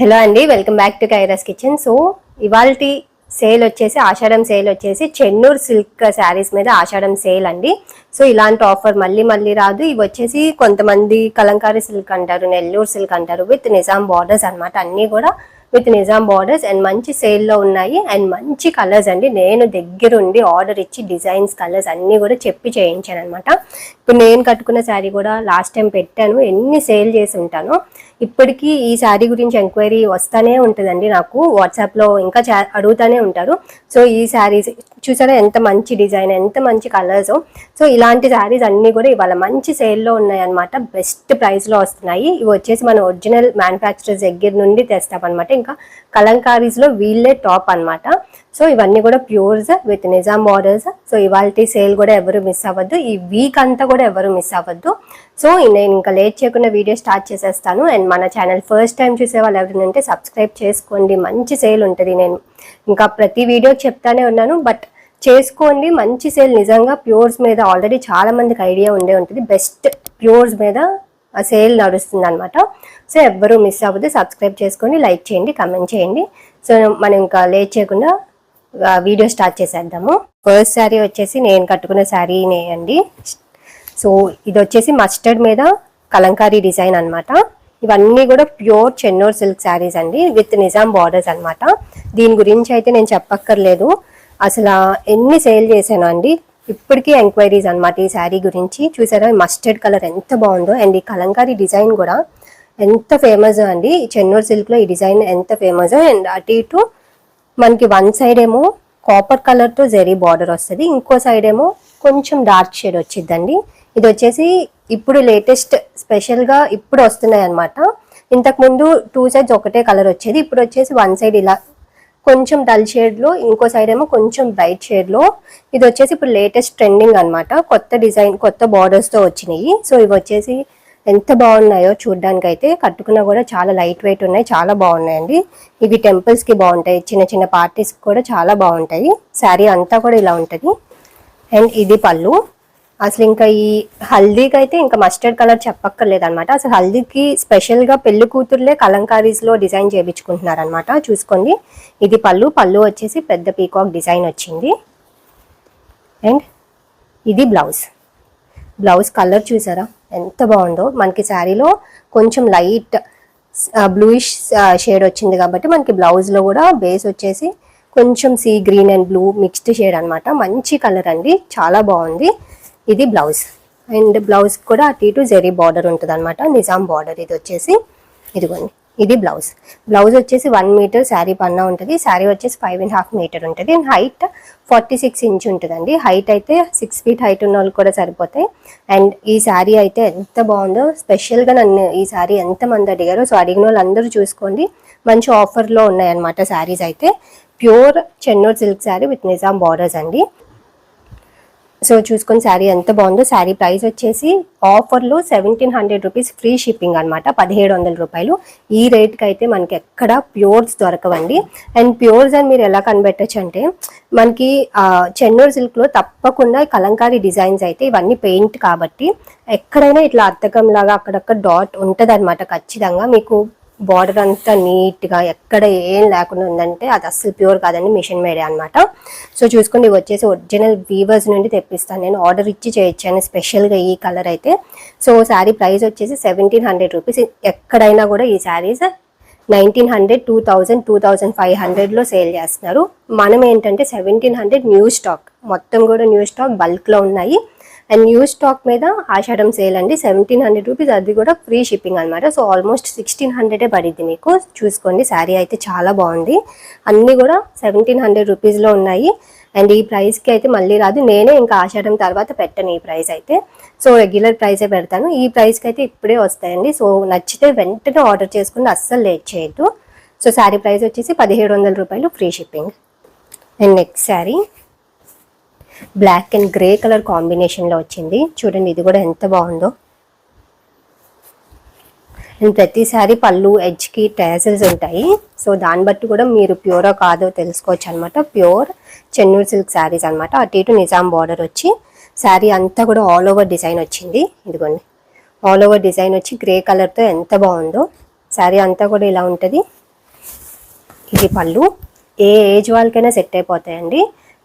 Hello అండి welcome back to Kaira's kitchen. So ఇవాళ sale వచ్చేసి ఆషాఢం సేల్ వచ్చేసి చెన్నూరు సిల్క్ శారీస్ మీద ఆషాఢం సేల్ అండి. సో ఇలాంటి ఆఫర్ మళ్ళీ మళ్ళీ రాదు. ఇవి వచ్చేసి కొంతమంది కలంకారీ సిల్క్ అంటారు నెల్లూరు సిల్క్ అంటారు విత్ నిజాం బార్డర్స్ అనమాట అన్నీ కూడా విత్ నిజాం బార్డర్స్ అండ్ మంచి సేల్లో ఉన్నాయి. అండ్ మంచి కలర్స్ అండి. నేను దగ్గరుండి ఆర్డర్ ఇచ్చి డిజైన్స్ కలర్స్ అన్నీ కూడా చెప్పి చేయించాను అనమాట ఇప్పుడు నేను కట్టుకున్న శారీ కూడా లాస్ట్ టైం పెట్టాను. ఎన్ని సేల్ చేసి ఉంటాను ఇప్పటికీ ఈ శారీ గురించి ఎంక్వైరీ వస్తానే ఉంటుందండి నాకు. వాట్సాప్లో ఇంకా అడుగుతూనే అడుగుతానే ఉంటారు. సో ఈ శారీస్ చూసారా ఎంత మంచి డిజైన్ ఎంత మంచి కలర్స్. సో ఇలాంటి శారీస్ అన్నీ కూడా ఇవాళ మంచి సేల్లో ఉన్నాయన్నమాట. బెస్ట్ ప్రైస్లో వస్తున్నాయి. ఇవి వచ్చేసి మన ఒరిజినల్ మ్యానుఫ్యాక్చరర్స్ దగ్గర నుండి తెస్తామన్నమాట. ఇంకా కలంకారీస్లో వీళ్ళే టాప్ అనమాట సో ఇవన్నీ కూడా pures with Nizam borders so ఇవాళ సేల్ కూడా ఎవరు మిస్ అవ్వద్దు. ఈ వీక్ అంతా కూడా ఎవరు మిస్ అవ్వద్దు. సో నేను ఇంకా లేట్ చేయకుండా వీడియో స్టార్ట్ చేసేస్తాను. అండ్ మన ఛానల్ ఫస్ట్ టైం చూసే వాళ్ళు ఎవరైనా సబ్స్క్రైబ్ చేసుకోండి. మంచి సేల్ ఉంటుంది. నేను ఇంకా ప్రతి వీడియో చెప్తానే ఉన్నాను. బట్ చేసుకోండి. మంచి సేల్. నిజంగా ప్యూర్స్ మీద ఆల్రెడీ చాలా మందికి ఐడియా ఉండే ఉంటుంది. బెస్ట్ ప్యూర్స్ మీద ఆ సేల్ నడుస్తుంది అనమాట సో ఎవ్వరూ మిస్ అవ్వద్దు. సబ్స్క్రైబ్ చేసుకోండి. లైక్ చేయండి. కమెంట్ చేయండి. సో మనం ఇంకా లేట్ చేయకుండా వీడియో స్టార్ట్ చేసేద్దాము. ఫస్ట్ శారీ వచ్చేసి నేను కట్టుకున్న శారీనే అండి. సో ఇది వచ్చేసి మస్టర్డ్ మీద కలంకారీ డిజైన్ అన్నమాట. ఇవన్నీ కూడా ప్యూర్ చెన్నూర్ సిల్క్ శారీస్ అండి విత్ నిజాం బార్డర్స్ అనమాట దీని గురించి అయితే నేను చెప్పక్కర్లేదు. అసలు ఎన్ని సేల్ చేశాను అండి. ఇప్పటికీ ఎంక్వైరీస్ అనమాట ఈ శారీ గురించి. చూసారా మస్టర్డ్ కలర్ ఎంత బాగుందో. అండ్ ఈ కలంకారీ డిజైన్ కూడా ఎంత ఫేమస్ అండి. చెన్నూర్ చెన్నూరు ఈ డిజైన్ ఎంత ఫేమస్ అండ్ అటు ఇటు మనకి వన్ సైడ్ ఏమో కాపర్ కలర్తో జెరీ బార్డర్ వస్తుంది. ఇంకో సైడ్ ఏమో కొంచెం డార్క్ షేడ్ వచ్చిందండి. ఇది వచ్చేసి ఇప్పుడు లేటెస్ట్ స్పెషల్గా ఇప్పుడు వస్తున్నాయి అనమాట ఇంతకుముందు టూ సైడ్స్ ఒకటే కలర్ వచ్చేది. ఇప్పుడు వచ్చేసి వన్ సైడ్ ఇలా కొంచెం డల్ షేడ్లో ఇంకో సైడ్ ఏమో కొంచెం బ్రైట్ షేడ్లో ఇది వచ్చేసి ఇప్పుడు లేటెస్ట్ ట్రెండింగ్ అన్నమాట. కొత్త డిజైన్ కొత్త బార్డర్స్తో వచ్చినాయి. సో ఇవి వచ్చేసి ఎంత బాగున్నాయో చూడడానికి అయితే కట్టుకున్నా కూడా చాలా లైట్ వెయిట్ ఉన్నాయి చాలా బాగున్నాయండి. ఇవి టెంపుల్స్కి బాగుంటాయి చిన్న చిన్న పార్టీస్కి కూడా చాలా బాగుంటాయి. శారీ అంతా కూడా ఇలా ఉంటుంది. అండ్ ఇది పళ్ళు. అసలు ఇంకా ఈ హల్దీకి అయితే ఇంకా మస్టర్డ్ కలర్ చెప్పక్కర్లేదు అనమాట అసలు హల్దీకి స్పెషల్గా పెళ్ళి కూతుర్లే కలంకారీస్లో డిజైన్ చేయించుకుంటున్నారనమాట చూసుకోండి. ఇది పళ్ళు. పళ్ళు వచ్చేసి పెద్ద పీకాక్ డిజైన్ వచ్చింది. అండ్ ఇది బ్లౌజ్ బ్లౌజ్ కలర్ చూసారా? ఎంత బాగుందో. మనకి శారీలో కొంచెం లైట్ బ్లూయిష్ షేడ్ వచ్చింది కాబట్టి మనకి బ్లౌజ్లో కూడా బేస్ వచ్చేసి కొంచెం sea green and blue mixed shade అన్నమాట. మంచి కలర్ అండి. చాలా బాగుంది. ఇది బ్లౌజ్. అండ్ బ్లౌజ్ కూడా అటు ఇటు జెరీ బార్డర్ ఉంటుంది అనమాట నిజాం బార్డర్ ఇది వచ్చేసి. ఇదిగోండి. ఇది బ్లౌజ్. బ్లౌజ్ వచ్చేసి వన్ మీటర్ శారీ పన్నా ఉంటుంది. శారీ వచ్చేసి ఫైవ్ అండ్ హాఫ్ మీటర్ ఉంటుంది. And height forty six inch ఉంటుందండి. హైట్ అయితే సిక్స్ ఫీట్ హైట్ ఉన్న వాళ్ళు కూడా సరిపోతాయి. అండ్ ఈ శారీ అయితే ఎంత బాగుందో స్పెషల్గా నన్ను ఈ శారీ ఎంతమంది అడిగారో సో అడిగిన వాళ్ళందరూ చూసుకోండి. మంచి ఆఫర్లో ఉన్నాయన్నమాట శారీస్ అయితే. Pure Chennur silk sari with Nizam borders అండి. సో చూసుకొని శారీ ఎంత బాగుందో శారీ ప్రైస్ వచ్చేసి ఆఫర్లో seventeen hundred rupees free shipping అనమాట పదిహేడు వందల రూపాయలు. ఈ రేట్కి అయితే మనకి ఎక్కడ ప్యూర్స్ దొరకవండి. అండ్ ప్యూర్స్ అని మీరు ఎలా కనిపెట్టచ్చు అంటే మనకి చెన్నూరు సిల్క్లో తప్పకుండా కలంకారీ డిజైన్స్ అయితే ఇవన్నీ పెయింట్ కాబట్టి ఎక్కడైనా ఇట్లా అద్దకం లాగా అక్కడక్కడ డాట్ ఉంటుంది అనమాట ఖచ్చితంగా. మీకు బార్డర్ అంతా నీట్గా ఎక్కడ ఏం లేకుండా ఉందంటే అది అస్సలు ప్యూర్ కాదండి మిషన్ మేడే అనమాట సో చూసుకోండి వచ్చేసి ఒరిజినల్ వీవర్స్ నుండి తెప్పిస్తాను. నేను ఆర్డర్ ఇచ్చి చేయొచ్చాను స్పెషల్గా ఈ కలర్ అయితే. సో శారీ ప్రైస్ వచ్చేసి సెవెంటీన్ హండ్రెడ్ రూపీస్. ఎక్కడైనా కూడా ఈ saris nineteen hundred two thousand two thousand five హండ్రెడ్లో సేల్ చేస్తున్నారు. మనం ఏంటంటే సెవెంటీన్ హండ్రెడ్ న్యూ స్టాక్ మొత్తం కూడా న్యూ స్టాక్ బల్క్లో ఉన్నాయి. అండ్ న్యూ స్టాక్ మీద ఆషాఢం సేల్ అండి. సెవెంటీన్ హండ్రెడ్ రూపీస్ అది కూడా ఫ్రీ షిప్పింగ్ అనమాట సో ఆల్మోస్ట్ సిక్స్టీన్ హండ్రెడే పడింది మీకు. చూసుకోండి శారీ అయితే చాలా బాగుంది. అన్నీ కూడా సెవెంటీన్ హండ్రెడ్ రూపీస్లో ఉన్నాయి. అండ్ ఈ ప్రైస్కి అయితే మళ్ళీ రాదు. నేనే ఇంకా ఆషాఢం తర్వాత పెట్టను ఈ ప్రైస్ అయితే. సో రెగ్యులర్ ప్రైసే పెడతాను. ఈ ప్రైస్కి అయితే ఇప్పుడే వస్తాయండి. సో నచ్చితే వెంటనే ఆర్డర్ చేసుకుని అస్సలు లేట్ చేయొద్దు. సో శారీ ప్రైస్ వచ్చేసి పదిహేడు వందల రూపాయలు free shipping and next sari black and grey colour కాంబినేషన్లో వచ్చింది. చూడండి ఇది కూడా ఎంత బాగుందో. అండ్ ప్రతిసారి పళ్ళు ఎడ్జ్కి ట్యాసెల్స్ ఉంటాయి. సో దాన్ని బట్టి కూడా మీరు ప్యూరో కాదో తెలుసుకోవచ్చు అనమాట ప్యూర్ చెన్నూరు సిల్క్ శారీస్ అనమాట అటు ఇటు నిజాం బార్డర్ వచ్చి శారీ అంతా కూడా ఆల్ ఓవర్ డిజైన్ వచ్చింది. ఇదిగోండి. ఆల్ ఓవర్ డిజైన్ వచ్చి గ్రే కలర్తో ఎంత బాగుందో. శారీ అంతా కూడా ఇలా ఉంటుంది. ఇది పళ్ళు. ఏ ఏజ్ వాళ్ళకైనా సెట్ అయిపోతాయండి.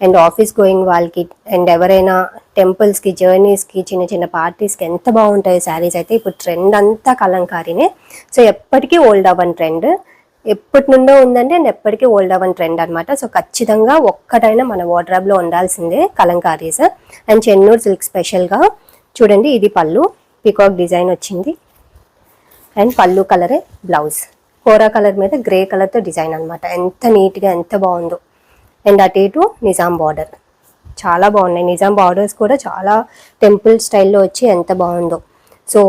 అండ్ ఆఫీస్ గోయింగ్ వాళ్ళకి అండ్ ఎవరైనా టెంపుల్స్కి జర్నీస్కి చిన్న చిన్న పార్టీస్కి ఎంత బాగుంటాయి శారీస్ అయితే ఇప్పుడు ట్రెండ్ అంతా కలంకారీనే. సో ఎప్పటికీ ఓల్డ్ అవ్వని ట్రెండ్. ఎప్పటి నుండో ఉందండి అండ్ ఎప్పటికీ ఓల్డ్ అవ్వని ట్రెండ్ అనమాట సో ఖచ్చితంగా ఒక్కటైనా మన వార్డ్రాబ్లో ఉండాల్సిందే కలంకారీస్. అండ్ చెన్నూరు సిల్క్ స్పెషల్గా చూడండి ఇది పళ్ళు. పికాక్ డిజైన్ వచ్చింది. అండ్ పళ్ళు కలరే బ్లౌజ్. కోరా కలర్ మీద గ్రే కలర్తో డిజైన్ అనమాట ఎంత నీట్గా ఎంత బాగుందో. అండ్ అటు ఇటు నిజాం బార్డర్. చాలా బాగున్నాయి. నిజాం బార్డర్స్ కూడా చాలా టెంపుల్ స్టైల్లో వచ్చి ఎంత బాగుందో. సో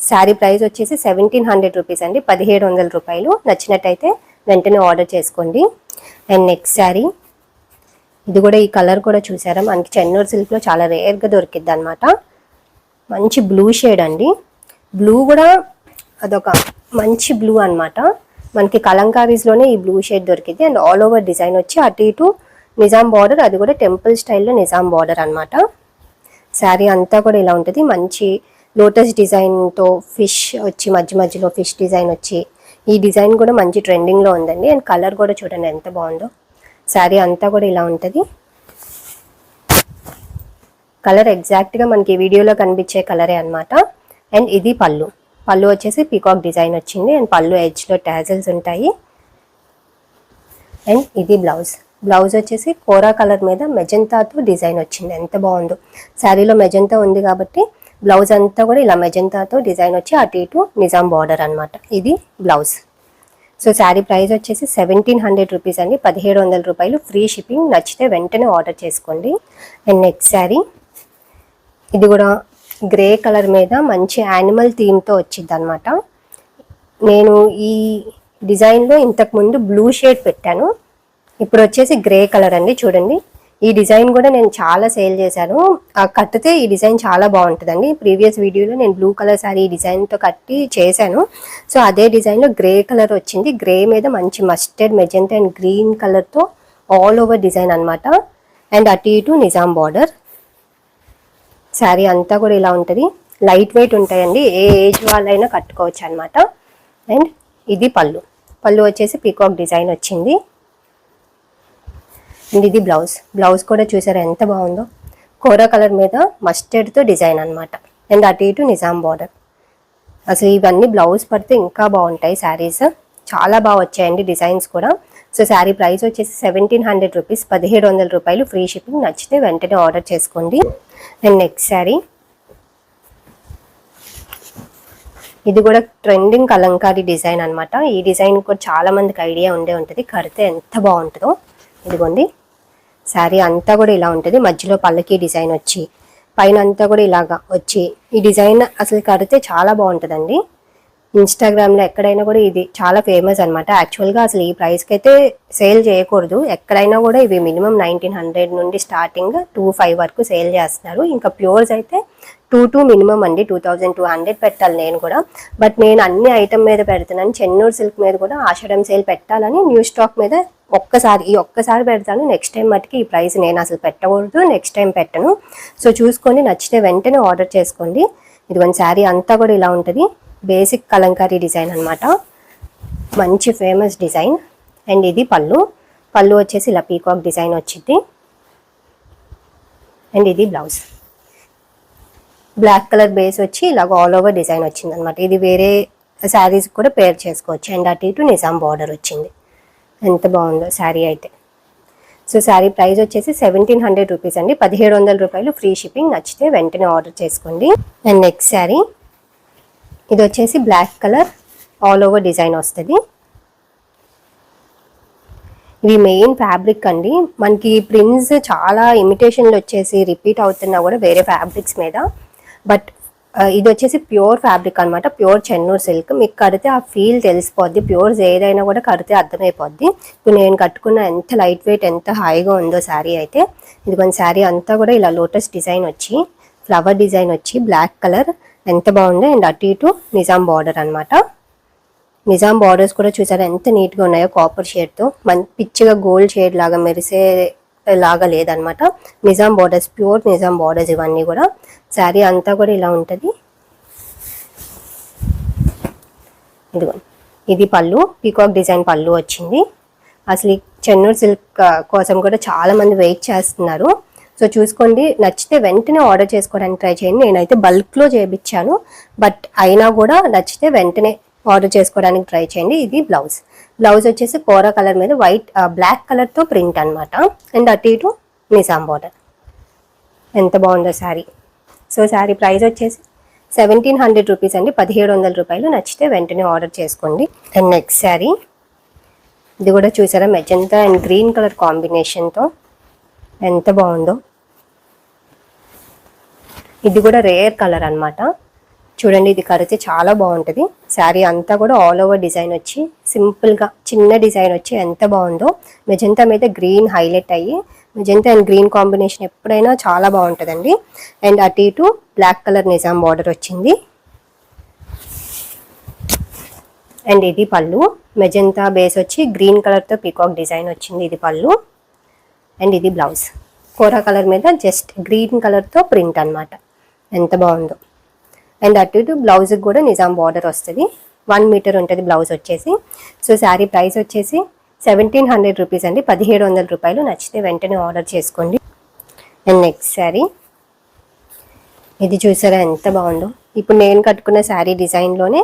శారీ ప్రైస్ వచ్చేసి సెవెంటీన్ హండ్రెడ్ రూపీస్ అండి. పదిహేడు వందల రూపాయలు. నచ్చినట్టయితే వెంటనే ఆర్డర్ చేసుకోండి. And next sari. ఇది కూడా ఈ కలర్ కూడా చూసారా? మనకి చెన్నూరు సిల్క్లో చాలా రేర్గా దొరికిద్ది అనమాట మంచి బ్లూ షేడ్ అండి. బ్లూ కూడా అదొక మంచి బ్లూ అన్నమాట. మనకి కలంకారీస్లోనే ఈ బ్లూ షేడ్ దొరికింది. అండ్ ఆల్ ఓవర్ డిజైన్ వచ్చి అటు ఇటు నిజాం బార్డర్ అది కూడా టెంపుల్ స్టైల్లో నిజాం బార్డర్ అనమాట శారీ అంతా కూడా ఇలా ఉంటుంది. మంచి లోటస్ డిజైన్తో ఫిష్ వచ్చి మధ్య మధ్యలో ఫిష్ డిజైన్ వచ్చి ఈ డిజైన్ కూడా మంచి ట్రెండింగ్లో ఉందండి. అండ్ కలర్ కూడా చూడండి ఎంత బాగుందో. శారీ అంతా కూడా ఇలా ఉంటుంది. కలర్ ఎగ్జాక్ట్గా మనకి వీడియోలో కనిపించే కలరే అనమాట అండ్ ఇది పళ్ళు. పళ్ళు వచ్చేసి పీకాక్ డిజైన్ వచ్చింది. అండ్ పళ్ళు ఎడ్జ్లో ట్యాజల్స్ ఉంటాయి. అండ్ ఇది బ్లౌజ్ బ్లౌజ్ వచ్చేసి కోరా కలర్ మీద మెజంతాతో డిజైన్ వచ్చింది. ఎంత బాగుందో. శారీలో మెజంతా ఉంది కాబట్టి బ్లౌజ్ అంతా కూడా ఇలా మెజంతాతో డిజైన్ వచ్చి అటు ఇటు నిజాం బార్డర్ అన్నమాట. ఇది బ్లౌజ్ సో శారీ ప్రైస్ వచ్చేసి సెవెంటీన్ హండ్రెడ్ రూపీస్ అండి. పదిహేడు వందల రూపాయలు. ఫ్రీ షిప్పింగ్ నచ్చితే వెంటనే ఆర్డర్ చేసుకోండి. And next sari. ఇది కూడా గ్రే కలర్ మీద మంచి యానిమల్ థీమ్తో వచ్చింది అనమాట నేను ఈ డిజైన్లో ఇంతకుముందు బ్లూ షేడ్ పెట్టాను. ఇప్పుడు వచ్చేసి గ్రే కలర్ అండి చూడండి. ఈ డిజైన్ కూడా నేను చాలా సేల్ చేశాను. ఆ కట్టితే ఈ డిజైన్ చాలా బాగుంటుందండి. ప్రీవియస్ వీడియోలో నేను బ్లూ కలర్ సారీ ఈ డిజైన్తో కట్టి చేశాను. సో అదే డిజైన్లో గ్రే కలర్ వచ్చింది. గ్రే మీద మంచి మస్టర్డ్ మెజెంట్ అండ్ గ్రీన్ కలర్తో ఆల్ ఓవర్ డిజైన్ అనమాట అండ్ అటు ఇటు నిజాం బార్డర్. శారీ అంతా కూడా ఇలా ఉంటుంది. లైట్ వెయిట్ ఉంటాయండి. ఏ ఏజ్ వాళ్ళైనా కట్టుకోవచ్చు అనమాట అండ్ ఇది పళ్ళు. పళ్ళు వచ్చేసి పీకాక్ డిజైన్ వచ్చింది. అండ్ ఇది బ్లౌజ్ బ్లౌజ్ కూడా చూసారా ఎంత బాగుందో? కూర కలర్ మీద మస్టర్డ్తో డిజైన్ అనమాట అండ్ అటు ఇటు నిజాం బార్డర్ అసలు ఇవన్నీ బ్లౌజ్ పడితే ఇంకా బాగుంటాయి శారీస్. చాలా బాగా వచ్చాయండి డిజైన్స్ కూడా. సో శారీ ప్రైస్ వచ్చేసి సెవెంటీన్ హండ్రెడ్ రూపీస్ పదిహేడు వందల రూపాయలు. ఫ్రీ షిప్పింగ్ నచ్చితే వెంటనే ఆర్డర్ చేసుకోండి. And next sari. ఇది కూడా ట్రెండింగ్ కలంకారీ డిజైన్ అన్నమాట. ఈ డిజైన్ కూడా చాలా మందికి ఐడియా ఉండే ఉంటుంది. కడితే ఎంత బాగుంటుందో ఇదిగోండి. శారీ అంతా కూడా ఇలా ఉంటుంది. మధ్యలో పల్లకి డిజైన్ వచ్చి పైన అంతా కూడా ఇలాగా వచ్చి ఈ డిజైన్ అసలు కడితే చాలా బాగుంటుందండి. ఇన్స్టాగ్రామ్లో ఎక్కడైనా కూడా ఇది చాలా ఫేమస్ అనమాట యాక్చువల్గా అసలు ఈ ప్రైస్కి అయితే సేల్ చేయకూడదు. ఎక్కడైనా కూడా ఇవి మినిమం నైన్టీన్ హండ్రెడ్ నుండి స్టార్టింగ్ టూ ఫైవ్ వరకు సేల్ చేస్తున్నారు. ఇంకా ప్యూర్స్ అయితే టూ టూ మినిమం అండి. టూ థౌజండ్ టూ హండ్రెడ్ పెట్టాలి నేను కూడా. బట్ నేను అన్ని ఐటమ్ మీద పెడుతున్నాను. చెన్నూరు సిల్క్ మీద కూడా ఆషాఢం సేల్ పెట్టాలని న్యూ స్టాక్ మీద ఒక్కసారి ఈ ఒక్కసారి పెడతాను. నెక్స్ట్ టైం మట్టుకి ఈ ప్రైస్ నేను అసలు పెట్టకూడదు. నెక్స్ట్ టైం పెట్టను. సో చూసుకొని నచ్చితే వెంటనే ఆర్డర్ చేసుకోండి. ఇది వన్ శారీ అంతా కూడా ఇలా ఉంటుంది. బేసిక్ కలంకారీ డిజైన్ అన్నమాట. మంచి ఫేమస్ డిజైన్. అండ్ ఇది పళ్ళు. పళ్ళు వచ్చేసి ఇలా పీకాక్ డిజైన్ వచ్చింది. అండ్ ఇది బ్లౌజ్. బ్లాక్ కలర్ బేస్ వచ్చి ఇలాగ ఆల్ ఓవర్ డిజైన్ వచ్చింది అనమాట ఇది వేరే శారీస్ కూడా పేర్ చేసుకోవచ్చు. అండ్ అటు ఇటు నిజాం బార్డర్ వచ్చింది. ఎంత బాగుందో శారీ అయితే. సో శారీ ప్రైస్ వచ్చేసి సెవెంటీన్ హండ్రెడ్ రూపీస్ అండి. పదిహేడు వందల రూపాయలు ఫ్రీ షిప్పింగ్. నచ్చితే వెంటనే ఆర్డర్ చేసుకోండి. And next sari. ఇది వచ్చేసి black colour all over design వస్తుంది. ఇవి మెయిన్ ఫ్యాబ్రిక్ అండి. మనకి ప్రింట్స్ చాలా ఇమిటేషన్లు వచ్చేసి రిపీట్ అవుతున్నా కూడా వేరే ఫ్యాబ్రిక్స్ మీద. బట్ ఇది వచ్చేసి ప్యూర్ ఫ్యాబ్రిక్ అనమాట ప్యూర్ చెన్నూరు సిల్క్ మీకు కడితే ఆ ఫీల్ తెలిసిపోద్ది. ప్యూర్స్ ఏదైనా కూడా కడితే అర్థమైపోద్ది. ఇప్పుడు నేను కట్టుకున్న ఎంత లైట్ వెయిట్ ఎంత హాయిగా ఉందో శారీ అయితే ఇది కొన్ని శారీ అంతా కూడా ఇలా లోటస్ డిజైన్ వచ్చి ఫ్లవర్ డిజైన్ వచ్చి బ్లాక్ కలర్ ఎంత బాగుందో. అండ్ అటు ఇటు నిజాం బార్డర్ అనమాట నిజాం బార్డర్స్ కూడా చూసారా ఎంత నీట్గా ఉన్నాయో కాపర్ షేడ్తో మన పిచ్చిగా గోల్డ్ షేడ్ లాగా మెరిసే లాగా లేదనమాట Nizam borders pure Nizam borders ఇవన్నీ కూడా. శారీ అంతా కూడా ఇలా ఉంటుంది. ఇదిగో ఇది పళ్ళు. పీకాక్ డిజైన్ పళ్ళు వచ్చింది. అసలు ఈ చెన్నూరు సిల్క్ కోసం కూడా చాలామంది వెయిట్ చేస్తున్నారు. సో చూసుకోండి నచ్చితే వెంటనే ఆర్డర్ చేసుకోవడానికి ట్రై చేయండి. నేనైతే బల్క్లో చేయించాను బట్ అయినా కూడా నచ్చితే వెంటనే ఆర్డర్ చేసుకోవడానికి ట్రై చేయండి. ఇది బ్లౌజ్. బ్లౌజ్ వచ్చేసి కోరా కలర్ మీద వైట్ బ్లాక్ కలర్తో ప్రింట్ అనమాట అండ్ అటు ఇటు నిజాం బార్డర్. ఎంత బాగుందో శారీ. సో శారీ ప్రైస్ వచ్చేసి సెవెంటీన్ హండ్రెడ్ రూపీస్ అండి. పదిహేడు వందల రూపాయలు. నచ్చితే వెంటనే ఆర్డర్ చేసుకోండి. And next sari. ఇది కూడా చూసారా? మెజంతా అండ్ గ్రీన్ కలర్ కాంబినేషన్తో. ఎంత బాగుందో. ఇది కూడా రేర్ కలర్ అనమాట చూడండి ఇది కడితే చాలా బాగుంటుంది. శారీ అంతా కూడా ఆల్ ఓవర్ డిజైన్ వచ్చి సింపుల్గా చిన్న డిజైన్ వచ్చి ఎంత బాగుందో. మెజంతా మీద గ్రీన్ హైలైట్ అయ్యి మెజంతా అండ్ గ్రీన్ కాంబినేషన్ ఎప్పుడైనా చాలా బాగుంటుందండి. అండ్ అటు ఇటు బ్లాక్ కలర్ నిజాం బార్డర్ వచ్చింది. అండ్ ఇది పళ్ళు. మెజంతా బేస్ వచ్చి గ్రీన్ కలర్తో పీకాక్ డిజైన్ వచ్చింది ఇది పళ్ళు. అండ్ ఇది బ్లౌజ్. కోరా కలర్ మీద జస్ట్ గ్రీన్ కలర్తో ప్రింట్ అనమాట ఎంత బాగుందో. అండ్ అటు ఇటు బ్లౌజ్కి కూడా నిజాం బార్డర్ వస్తుంది. వన్ మీటర్ ఉంటుంది బ్లౌజ్ వచ్చేసి. సో శారీ ప్రైస్ వచ్చేసి సెవెంటీన్ హండ్రెడ్ రూపీస్ అండి. పదిహేడు వందల రూపాయలు. నచ్చితే వెంటనే ఆర్డర్ చేసుకోండి. And next sari. ఇది చూసారా ఎంత బాగుందో. ఇప్పుడు నేను కట్టుకున్న శారీ డిజైన్లోనే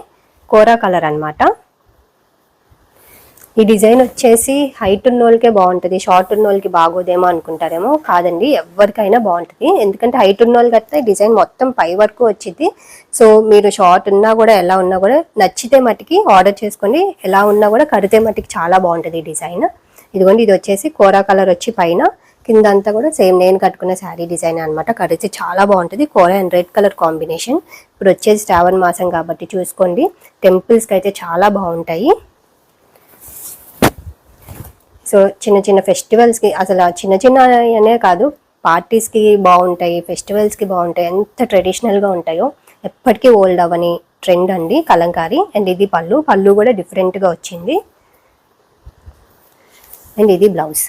కోరా కలర్ అనమాట ఈ డిజైన్ వచ్చేసి హైట్ ఉన్న వాళ్ళకే బాగుంటుంది షార్ట్ ఉన్న వాళ్ళకి బాగోదేమో అనుకుంటారేమో కాదండి ఎవరికైనా బాగుంటుంది. ఎందుకంటే హైట్ ఉన్న వాళ్ళకి అయితే డిజైన్ మొత్తం పై వరకు వచ్చింది. సో మీరు షార్ట్ ఉన్నా కూడా ఎలా ఉన్నా కూడా నచ్చితే మటుకి ఆర్డర్ చేసుకోండి ఎలా ఉన్నా కూడా కడితే మటుకి చాలా బాగుంటుంది ఈ డిజైన్. ఇదిగోండి ఇది వచ్చేసి కోరా కలర్ వచ్చి పైన కింద అంతా కూడా సేమ్ నేను కట్టుకున్న శారీ డిజైన్ అనమాట కడితే చాలా బాగుంటుంది kora and red colour combination. ఇప్పుడు వచ్చేసి శ్రావణ మాసం కాబట్టి చూసుకోండి టెంపుల్స్కి అయితే చాలా బాగుంటాయి. సో చిన్న చిన్న ఫెస్టివల్స్కి అసలు చిన్న చిన్న అనే కాదు పార్టీస్కి బాగుంటాయి ఫెస్టివల్స్కి బాగుంటాయి ఎంత ట్రెడిషనల్గా ఉంటాయో ఎప్పటికీ ఓల్డ్ అవని ట్రెండ్ అండి కలంకారీ. అండ్ ఇది పళ్ళు పళ్ళు కూడా డిఫరెంట్గా వచ్చింది. అండ్ ఇది బ్లౌజ్.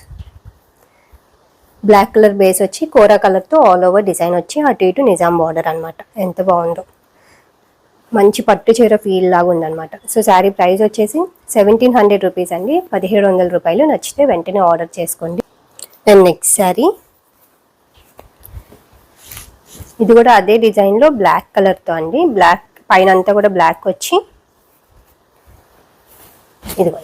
బ్లాక్ కలర్ బేస్ వచ్చి కోరా కలర్తో ఆల్ ఓవర్ డిజైన్ వచ్చి అటు ఇటు నిజాం బార్డర్ అనమాట ఎంత బాగుందో. మంచి పట్టు చీర ఫీల్ లాగా ఉందన్నమాట. సో శారీ ప్రైస్ వచ్చేసి సెవెంటీన్ హండ్రెడ్ రూపీస్ అండి. పదిహేడు వందల రూపాయలు నచ్చితే వెంటనే ఆర్డర్ చేసుకోండి. అండ్ నెక్స్ట్ శారీ ఇది కూడా అదే డిజైన్లో బ్లాక్ కలర్తో అండి. బ్లాక్ పైన అంతా కూడా బ్లాక్ వచ్చి ఇదిగో.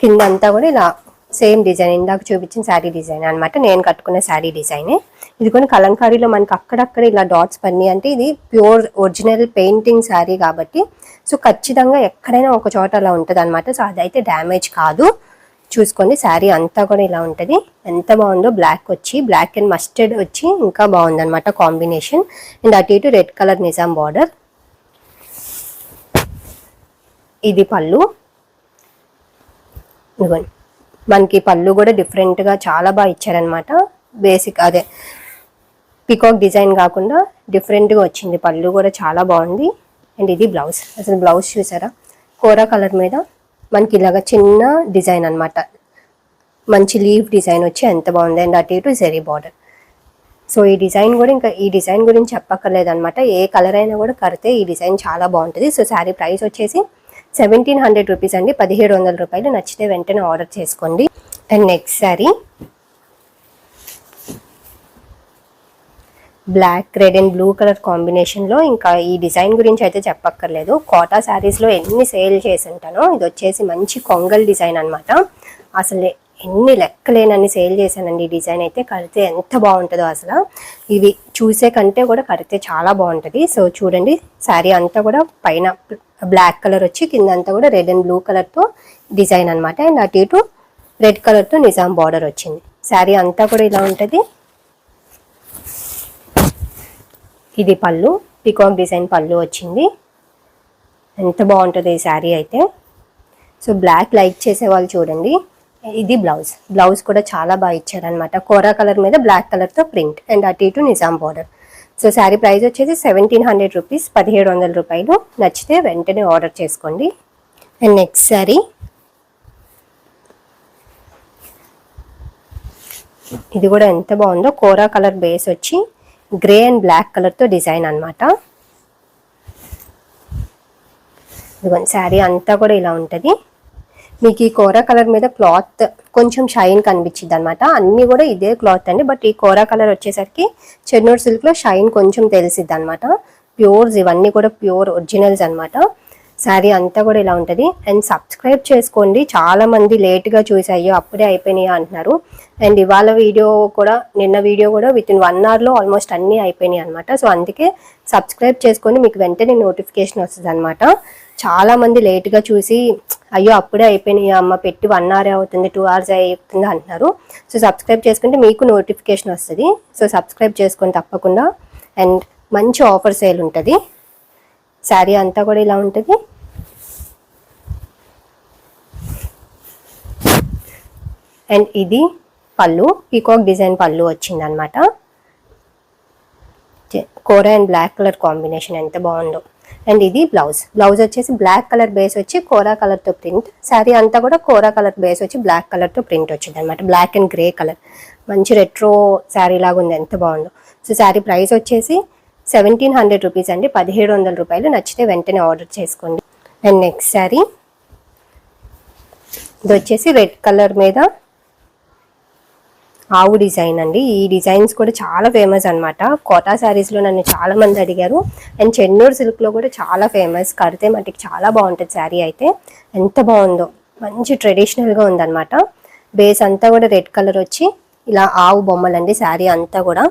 కింద అంతా కూడా ఇలా సేమ్ డిజైన్. ఇందాక చూపించిన శారీ డిజైన్ అన్నమాట. నేను కట్టుకున్న శారీ డిజైనే. ఇది కొన్ని కలంకారీలో మనకి అక్కడక్కడ ఇలా డాట్స్ పని అంటే ఇది ప్యూర్ ఒరిజినల్ పెయింటింగ్ శారీ కాబట్టి సో ఖచ్చితంగా ఎక్కడైనా ఒక చోట అలా ఉంటుంది అనమాట సో అదైతే డ్యామేజ్ కాదు. చూసుకోండి శారీ అంతా కూడా ఇలా ఉంటుంది. ఎంత బాగుందో బ్లాక్ వచ్చి బ్లాక్ అండ్ మస్టర్డ్ వచ్చి ఇంకా బాగుంది అనమాట కాంబినేషన్. అండ్ అటు ఇటు రెడ్ కలర్ నిజాం బార్డర్. ఇది పళ్ళు. ఇదిగోండి. మనకి పళ్ళు కూడా డిఫరెంట్గా చాలా బాగా ఇచ్చారనమాట బేసిక్ అదే. పికాక్ డిజైన్ కాకుండా డిఫరెంట్గా వచ్చింది. పళ్ళు కూడా చాలా బాగుంది. అండ్ ఇది బ్లౌజ్ అసలు బ్లౌజ్ చూసారా? కోరా కలర్ మీద మనకి ఇలాగ చిన్న డిజైన్ అన్నమాట. మంచి లీవ్ డిజైన్ వచ్చి ఎంత బాగుంది. అండ్ అటు ఇటు జెరీ బార్డర్ సో ఈ డిజైన్ కూడా ఇంకా ఈ డిజైన్ గురించి చెప్పక్కర్లేదు అనమాట ఏ కలర్ అయినా కూడా కడితే ఈ డిజైన్ చాలా బాగుంటుంది. సో శారీ ప్రైస్ వచ్చేసి సెవెంటీన్ హండ్రెడ్ రూపీస్ అండి. పదిహేడు వందల రూపాయలు నచ్చితే వెంటనే ఆర్డర్ చేసుకోండి. And next sari. Black red and blue colour కాంబినేషన్లో ఇంకా ఈ డిజైన్ గురించి అయితే చెప్పక్కర్లేదు. కోటా శారీస్లో ఎన్ని సేల్ చేసి ఉంటానో ఇది వచ్చేసి మంచి కొంగల్ డిజైన్ అనమాట అసలు ఎన్ని లెక్కలేనన్ని సేల్ చేశానండి ఈ డిజైన్ అయితే. కడితే ఎంత బాగుంటుందో అసలు. ఇవి చూసే కంటే కూడా కడితే చాలా బాగుంటుంది. సో చూడండి శారీ అంతా కూడా పైన బ్లాక్ కలర్ వచ్చి కింద అంతా కూడా రెడ్ అండ్ బ్లూ కలర్తో డిజైన్ అనమాట అండ్ అటు ఇటు రెడ్ కలర్తో నిజాం బార్డర్ వచ్చింది. శారీ అంతా కూడా ఇలా ఉంటుంది. ఇది పళ్ళు పికాక్ డిజైన్ పళ్ళు వచ్చింది. ఎంత బాగుంటుంది ఈ శారీ అయితే. సో బ్లాక్ లైక్ చేసే వాళ్ళు చూడండి. ఇది బ్లౌజ్. బ్లౌజ్ కూడా చాలా బాగా ఇచ్చారనమాట కోరా కలర్ మీద బ్లాక్ కలర్తో ప్రింట్. అండ్ అటు ఇటు Nizam border so sari price వచ్చేసి సెవెంటీన్ హండ్రెడ్ రూపీస్ పదిహేడు వందల రూపాయలు. నచ్చితే వెంటనే ఆర్డర్ చేసుకోండి. And next sari. ఇది కూడా ఎంత బాగుందో. కోరా కలర్ బేస్ వచ్చి గ్రే అండ్ బ్లాక్ కలర్తో డిజైన్ అనమాట ఇదిగోండి శారీ అంతా కూడా ఇలా ఉంటుంది. మీకు ఈ కోరా కలర్ మీద క్లాత్ కొంచెం షైన్ కనిపించింది అనమాట అన్ని కూడా ఇదే క్లాత్ అండి. బట్ ఈ కోరా కలర్ వచ్చేసరికి చెన్నూరు సిల్క్లో షైన్ కొంచెం తెలిసిద్ది అనమాట ప్యూర్స్ ఇవన్నీ కూడా ప్యూర్ ఒరిజినల్స్ అనమాట శారీ అంతా కూడా ఇలా ఉంటుంది. అండ్ సబ్స్క్రైబ్ చేసుకోండి. చాలా మంది లేట్గా చూసాయో అప్పుడే అయిపోయినాయి అంటున్నారు. అండ్ ఇవాళ వీడియో కూడా నిన్న వీడియో కూడా విత్ ఇన్ వన్ అవర్లో ఆల్మోస్ట్ అన్నీ అయిపోయినాయి అనమాట సో అందుకే సబ్స్క్రైబ్ చేసుకొని మీకు వెంటనే నోటిఫికేషన్ వస్తుంది అనమాట చాలా మంది లేట్గా చూసి అయ్యో అప్పుడే అయిపోయినాయి అమ్మ పెట్టి వన్ అవర్ అవుతుంది టూ అవర్స్ అవుతుంది అంటున్నారు. సో సబ్స్క్రైబ్ చేసుకుంటే మీకు నోటిఫికేషన్ వస్తుంది. సో సబ్స్క్రైబ్ చేసుకొని తప్పకుండా. అండ్ మంచి ఆఫర్ సేల్ ఉంటుంది. శారీ అంతా కూడా ఇలా ఉంటుంది. అండ్ ఇది పళ్ళు పీకాక్ డిజైన్ పళ్ళు వచ్చింది అనమాట కోర అండ్ బ్లాక్ కలర్ కాంబినేషన్ ఎంత బాగుందో. అండ్ ఇది బ్లౌజ్. బ్లౌజ్ వచ్చేసి బ్లాక్ కలర్ బేస్ వచ్చి కోరా కలర్తో ప్రింట్. శారీ అంతా కూడా కోరా కలర్ బేస్ వచ్చి బ్లాక్ కలర్తో ప్రింట్ వచ్చింది అనమాట బ్లాక్ అండ్ గ్రే కలర్. మంచి రెట్రో శారీ లాగా ఉంది. ఎంత బాగుందో. సో శారీ ప్రైస్ వచ్చేసి సెవెంటీన్ హండ్రెడ్ రూపీస్ అండి. పదిహేడు వందల రూపాయలు. నచ్చితే వెంటనే ఆర్డర్ చేసుకోండి. And next sari. ఇది వచ్చేసి రెడ్ కలర్ మీద ఆవు డిజైన్ అండి. ఈ డిజైన్స్ కూడా చాలా ఫేమస్ అనమాట కోటా శారీస్లో నన్ను చాలా మంది అడిగారు. అండ్ చెన్నూరు సిల్క్లో కూడా చాలా ఫేమస్ కడితే మటుకు చాలా బాగుంటుంది శారీ అయితే. ఎంత బాగుందో. మంచి ట్రెడిషనల్గా ఉందన్నమాట. బేస్ అంతా కూడా రెడ్ కలర్ వచ్చి ఇలా ఆవు బొమ్మలండి శారీ అంతా కూడా.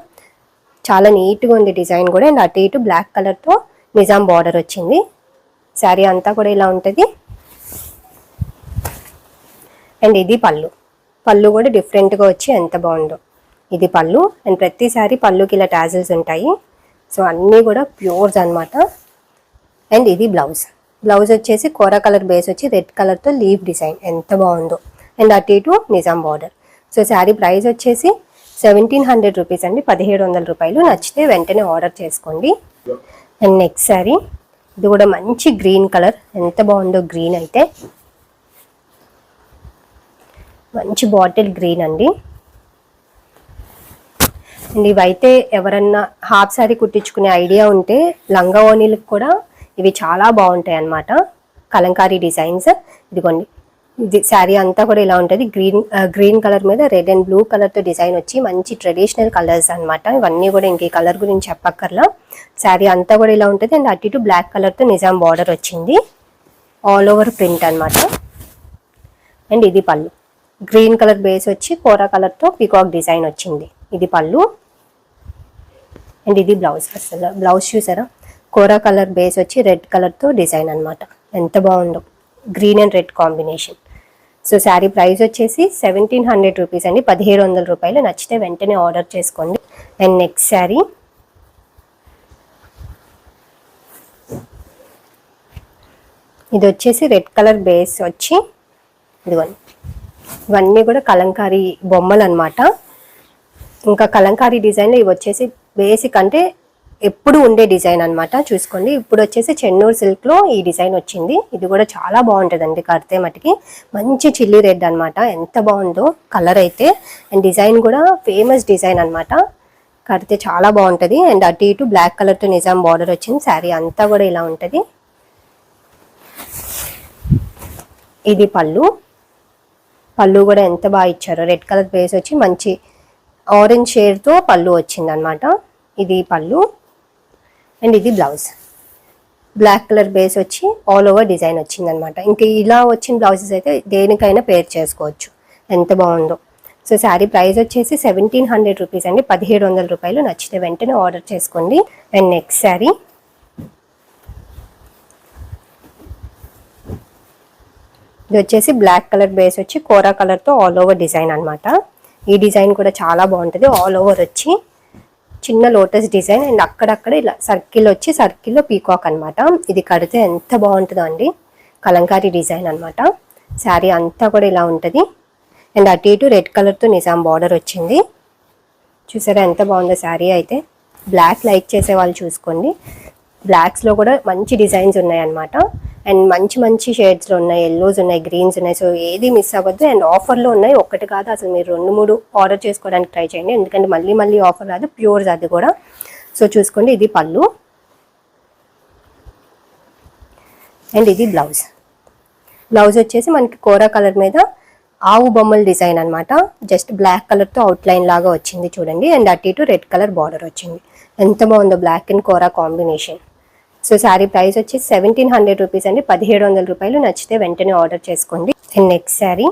చాలా నీట్గా ఉంది డిజైన్ కూడా. అండ్ అటు ఇటు బ్లాక్ కలర్తో నిజాం బార్డర్ వచ్చింది. శారీ అంతా కూడా ఇలా ఉంటుంది. అండ్ ఇది పళ్ళు. పళ్ళు కూడా డిఫరెంట్గా వచ్చి ఎంత బాగుందో. ఇది పళ్ళు. అండ్ ప్రతిసారి పళ్ళుకి ఇలా టాజిల్స్ ఉంటాయి. సో అన్నీ కూడా ప్యూర్స్ అనమాట అండ్ ఇది బ్లౌజ్. బ్లౌజ్ వచ్చేసి కోర కలర్ బేస్ వచ్చి రెడ్ కలర్తో లీవ్ డిజైన్. ఎంత బాగుందో. అండ్ అటు ఇటు Nizam border. So sari price వచ్చేసి సెవెంటీన్ హండ్రెడ్ రూపీస్ అండి. పదిహేడు వందల రూపాయలు. నచ్చితే వెంటనే ఆర్డర్ చేసుకోండి. And next sari. ఇది కూడా మంచి గ్రీన్ కలర్. ఎంత బాగుందో గ్రీన్ అయితే. మంచి బాటిల్ గ్రీన్ అండి. అండ్ ఇవైతే ఎవరన్నా హాఫ్ శారీ కుట్టించుకునే ఐడియా ఉంటే లంగా ఓనీలకు కూడా ఇవి చాలా బాగుంటాయి అన్నమాట. కలంకారీ డిజైన్స్. ఇదిగోండి. ఇది శారీ అంతా కూడా ఇలా ఉంటుంది. గ్రీన్ గ్రీన్ కలర్ మీద రెడ్ అండ్ బ్లూ కలర్తో డిజైన్ వచ్చి మంచి ట్రెడిషనల్ కలర్స్ అనమాట ఇవన్నీ కూడా ఇంక కలర్ గురించి చెప్పక్కర్లా. శారీ అంతా కూడా ఇలా ఉంటుంది. అండ్ అటు ఇటు బ్లాక్ కలర్తో నిజాం బార్డర్ వచ్చింది. ఆల్ ఓవర్ ప్రింట్ అనమాట అండ్ ఇది పళ్ళు. గ్రీన్ కలర్ బేస్ వచ్చి కోరా కలర్తో పీకాక్ డిజైన్ వచ్చింది. ఇది పళ్ళు. అండ్ ఇది బ్లౌజ్ అసలు. బ్లౌజ్ చూసారా? కోరా కలర్ బేస్ వచ్చి రెడ్ కలర్తో డిజైన్ అన్నమాట. ఎంత బాగుందో. Green and red combination. So sari price వచ్చేసి సెవెంటీన్ హండ్రెడ్ రూపీస్ అండి. పదిహేడు వందల రూపాయలు. నచ్చితే వెంటనే ఆర్డర్ చేసుకోండి. And next sari. ఇది వచ్చేసి రెడ్ కలర్ బేస్ వచ్చి ఇదిగోండి. ఇవన్నీ కూడా కలంకారీ బొమ్మలు అనమాట ఇంకా కలంకారీ డిజైన్లో ఇవి వచ్చేసి బేసిక్ అంటే ఎప్పుడు ఉండే డిజైన్ అన్నమాట. చూసుకోండి. ఇప్పుడు వచ్చేసి చెన్నూరు సిల్క్లో ఈ డిజైన్ వచ్చింది. ఇది కూడా చాలా బాగుంటుందండి కడితే మటుకి. మంచి చిల్లీ రెడ్ అనమాట ఎంత బాగుందో కలర్ అయితే. అండ్ డిజైన్ కూడా ఫేమస్ డిజైన్ అనమాట కడితే చాలా బాగుంటుంది. అండ్ అటు ఇటు బ్లాక్ కలర్తో నిజాం బార్డర్ వచ్చింది. శారీ అంతా కూడా ఇలా ఉంటుంది. ఇది పళ్ళు. పళ్ళు కూడా ఎంత బాగా ఇచ్చారో. రెడ్ కలర్ బేస్ వచ్చి మంచి ఆరెంజ్ షేడ్తో పళ్ళు వచ్చింది అనమాట ఇది పళ్ళు. అండ్ ఇది బ్లౌజ్ బ్లాక్ కలర్ బేస్ వచ్చి ఆల్ ఓవర్ డిజైన్ వచ్చింది అనమాట ఇంకా ఇలా వచ్చిన బ్లౌజెస్ అయితే దేనికైనా పేర్ చేసుకోవచ్చు. ఎంత బాగుందో. సో శారీ ప్రైస్ వచ్చేసి సెవెంటీన్ హండ్రెడ్ రూపీస్ అండి. పదిహేడు వందల రూపాయలు నచ్చితే వెంటనే ఆర్డర్ చేసుకోండి. అండ్ నెక్స్ట్ శారీ ఇది వచ్చేసి బ్లాక్ కలర్ బేస్ వచ్చి కోరా కలర్తో ఆల్ ఓవర్ డిజైన్ అనమాట ఈ డిజైన్ కూడా చాలా బాగుంటుంది. ఆల్ ఓవర్ వచ్చి చిన్న లోటస్ డిజైన్ అండ్ అక్కడక్కడ ఇలా సర్కిల్ వచ్చి సర్కిల్లో పీకాక్ అనమాట ఇది కడితే ఎంత బాగుంటుందో అండి. కలంకారీ డిజైన్ అనమాట శారీ అంతా కూడా ఇలా ఉంటుంది. అండ్ అటు ఇటు రెడ్ కలర్తో నిజాం బార్డర్ వచ్చింది. చూసారా ఎంత బాగుందో శారీ అయితే. బ్లాక్ లైక్ చేసే వాళ్ళు చూసుకోండి. బ్లాక్స్లో కూడా మంచి డిజైన్స్ ఉన్నాయన్నమాట. అండ్ మంచి మంచి షేడ్స్లో ఉన్నాయి ఎల్లోస్ ఉన్నాయి గ్రీన్స్ ఉన్నాయి. సో ఏది మిస్ అవ్వద్దు. అండ్ ఆఫర్లో ఉన్నాయి. ఒక్కటి కాదు. అసలు మీరు రెండు మూడు ఆర్డర్ చేసుకోవడానికి ట్రై చేయండి. ఎందుకంటే మళ్ళీ మళ్ళీ ఆఫర్ రాదు. ప్యూర్స్ అది కూడా. సో చూసుకోండి. ఇది పళ్ళు. అండ్ ఇది బ్లౌజ్. బ్లౌజ్ వచ్చేసి మనకి కోరా కలర్ మీద ఆవు బొమ్మల డిజైన్ అనమాట జస్ట్ బ్లాక్ కలర్తో అవుట్లైన్ అవుట్ లైన్ లాగా వచ్చింది చూడండి. అండ్ అటు ఇటు రెడ్ కలర్ బార్డర్ వచ్చింది. ఎంత బాగుందో black and kora combination. So sari price వచ్చి సెవెంటీన్ హండ్రెడ్ రూపీస్ అండి. పదిహేడు వందల రూపాయలు నచ్చితే వెంటనే ఆర్డర్ చేసుకోండి. అండ్ నెక్స్ట్ శారీ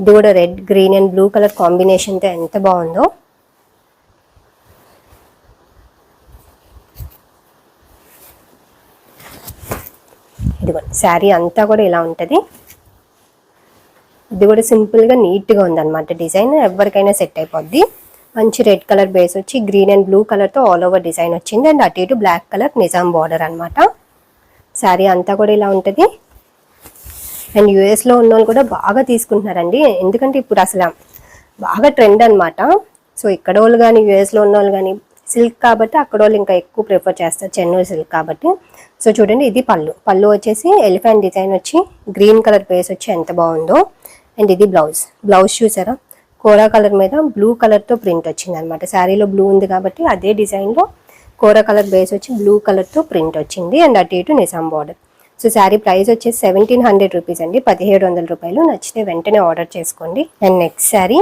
ఇది కూడా red green and blue colour కాంబినేషన్తో ఎంత బాగుందో. ఇదిగో శారీ అంతా కూడా ఇలా ఉంటుంది. ఇది కూడా సింపుల్గా నీట్గా ఉందన్నమాట డిజైన్. ఎవరికైనా సెట్ అయిపోద్ది. మంచి రెడ్ కలర్ బేస్ వచ్చి గ్రీన్ అండ్ బ్లూ కలర్తో ఆల్ ఓవర్ డిజైన్ వచ్చింది. అండ్ అటు ఇటు బ్లాక్ కలర్ నిజాం బార్డర్ అనమాట శారీ అంతా కూడా ఇలా ఉంటుంది. అండ్ యూఎస్లో ఉన్న వాళ్ళు కూడా బాగా తీసుకుంటున్నారండి. ఎందుకంటే ఇప్పుడు అసలు బాగా ట్రెండ్ అనమాట సో ఇక్కడ వాళ్ళు కానీ యూఎస్లో ఉన్న వాళ్ళు కానీ సిల్క్ కాబట్టి అక్కడ వాళ్ళు ఇంకా ఎక్కువ ప్రిఫర్ చేస్తారు. చెన్నూరు సిల్క్ కాబట్టి. సో చూడండి ఇది పళ్ళు. పళ్ళు వచ్చేసి ఎలిఫెంట్ డిజైన్ వచ్చి గ్రీన్ కలర్ బేస్ వచ్చి ఎంత బాగుందో. అండ్ ఇది బ్లౌజ్. బ్లౌజ్ చూసారా? కోరా కలర్ మీద బ్లూ కలర్తో ప్రింట్ వచ్చింది అనమాట శారీలో బ్లూ ఉంది కాబట్టి అదే డిజైన్లో కోరా కలర్ బేస్ వచ్చి బ్లూ కలర్తో ప్రింట్ వచ్చింది అండ్ అటు ఇటు Nizam border. So sari price వచ్చేసి సెవెంటీన్ హండ్రెడ్ రూపీస్ అండి. పదిహేడు వందల రూపాయలు. నచ్చితే వెంటనే ఆర్డర్ చేసుకోండి. And next sari.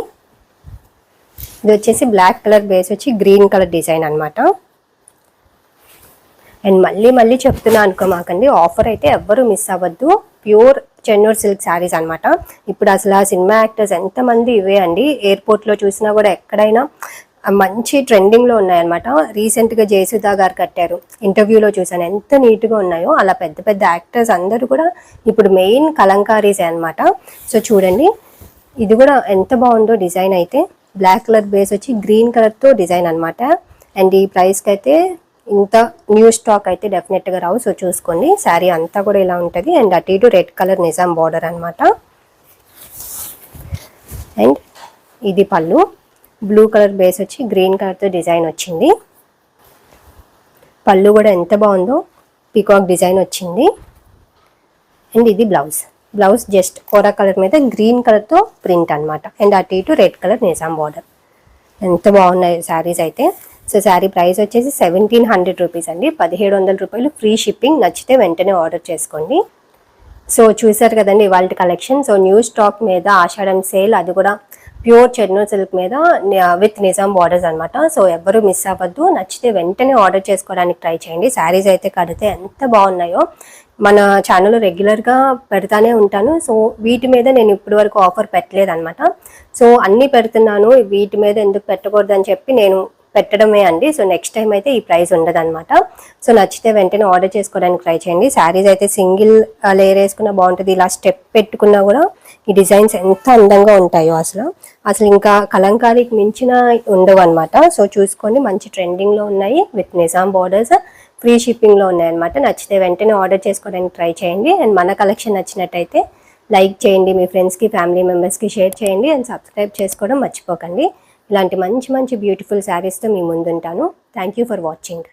ఇది వచ్చేసి బ్లాక్ కలర్ బేస్ వచ్చి గ్రీన్ కలర్ డిజైన్ అనమాట అండ్ మళ్ళీ మళ్ళీ చెప్తున్నా అనుకోమాకండి ఆఫర్ అయితే ఎవ్వరూ మిస్ అవ్వద్దు. ప్యూర్ చెన్నూర్ సిల్క్ శారీస్ అనమాట ఇప్పుడు అసలు ఆ సినిమా యాక్టర్స్ ఎంతమంది ఇవే అండి? ఎయిర్పోర్ట్లో చూసినా కూడా ఎక్కడైనా మంచి ట్రెండింగ్లో ఉన్నాయన్నమాట. రీసెంట్గా జయసుధా గారు కట్టారు. ఇంటర్వ్యూలో చూసాను ఎంత నీట్గా ఉన్నాయో. అలా పెద్ద పెద్ద యాక్టర్స్ అందరూ కూడా ఇప్పుడు మెయిన్ కలంకారీసే అనమాట సో చూడండి ఇది కూడా ఎంత బాగుందో డిజైన్ అయితే. బ్లాక్ కలర్ బేస్ వచ్చి గ్రీన్ కలర్తో డిజైన్ అనమాట అండ్ ఈ ప్రైస్కి అయితే ఇంత న్యూ స్టాక్ అయితే డెఫినెట్గా రావు. సో చూసుకోండి. శారీ అంతా కూడా ఇలా ఉంటుంది. అండ్ అటు ఇటు రెడ్ కలర్ నిజాం బార్డర్ అనమాట అండ్ ఇది పళ్ళు. బ్లూ కలర్ బేస్ వచ్చి గ్రీన్ కలర్తో డిజైన్ వచ్చింది. పళ్ళు కూడా ఎంత బాగుందో పీకాక్ డిజైన్ వచ్చింది. అండ్ ఇది blouse blouse just kora colour మీద గ్రీన్ కలర్తో ప్రింట్ అనమాట అండ్ అటు ఇటు రెడ్ కలర్ నిజాం బార్డర్ ఎంత బాగున్నాయి శారీస్ అయితే. సో శారీ ప్రైస్ వచ్చేసి సెవెంటీన్ హండ్రెడ్ రూపీస్ అండి. పదిహేడు వందల రూపాయలు ఫ్రీ షిప్పింగ్. నచ్చితే వెంటనే ఆర్డర్ చేసుకోండి. సో చూసారు కదండి ఇవాళ కలెక్షన్. సో న్యూ స్టాక్ మీద ఆషాఢం సేల్ అది కూడా ప్యూర్ చెన్నూరు సిల్క్ మీద విత్ నిజాం బార్డర్స్ అనమాట సో ఎవరు మిస్ అవ్వద్దు. నచ్చితే వెంటనే ఆర్డర్ చేసుకోవడానికి ట్రై చేయండి. శారీస్ అయితే కడితే ఎంత బాగున్నాయో. మన ఛానల్ రెగ్యులర్గా పెడతానే ఉంటాను. సో వీటి మీద నేను ఇప్పటి వరకు ఆఫర్ పెట్టలేదు అనమాట సో అన్నీ పెడుతున్నాను. వీటి మీద ఎందుకు పెట్టకూడదు అని చెప్పి నేను పెట్టడమే అండి. సో నెక్స్ట్ టైం అయితే ఈ ప్రైస్ ఉండదన్నమాట. సో నచ్చితే వెంటనే ఆర్డర్ చేసుకోవడానికి ట్రై చేయండి. శారీస్ అయితే సింగిల్ లేయర్ వేసుకున్నా బాగుంటుంది. ఇలా స్టెప్ పెట్టుకున్నా కూడా ఈ డిజైన్స్ ఎంత అందంగా ఉంటాయో అసలు. అసలు ఇంకా కలంకారీకి మించిన ఉండవు అనమాట సో చూసుకోండి. మంచి ట్రెండింగ్లో ఉన్నాయి. విత్ నిజాం బార్డర్స్ ఫ్రీ షిప్పింగ్లో ఉన్నాయన్నమాట నచ్చితే వెంటనే ఆర్డర్ చేసుకోవడానికి ట్రై చేయండి. అండ్ మన కలెక్షన్ నచ్చినట్టయితే లైక్ చేయండి. మీ ఫ్రెండ్స్కి ఫ్యామిలీ మెంబర్స్కి షేర్ చేయండి. అండ్ సబ్స్క్రైబ్ చేసుకోవడం మర్చిపోకండి. ఇలాంటి మంచి మంచి బ్యూటిఫుల్ శారీస్తో మీ ముందుంటాను. Thank you for watching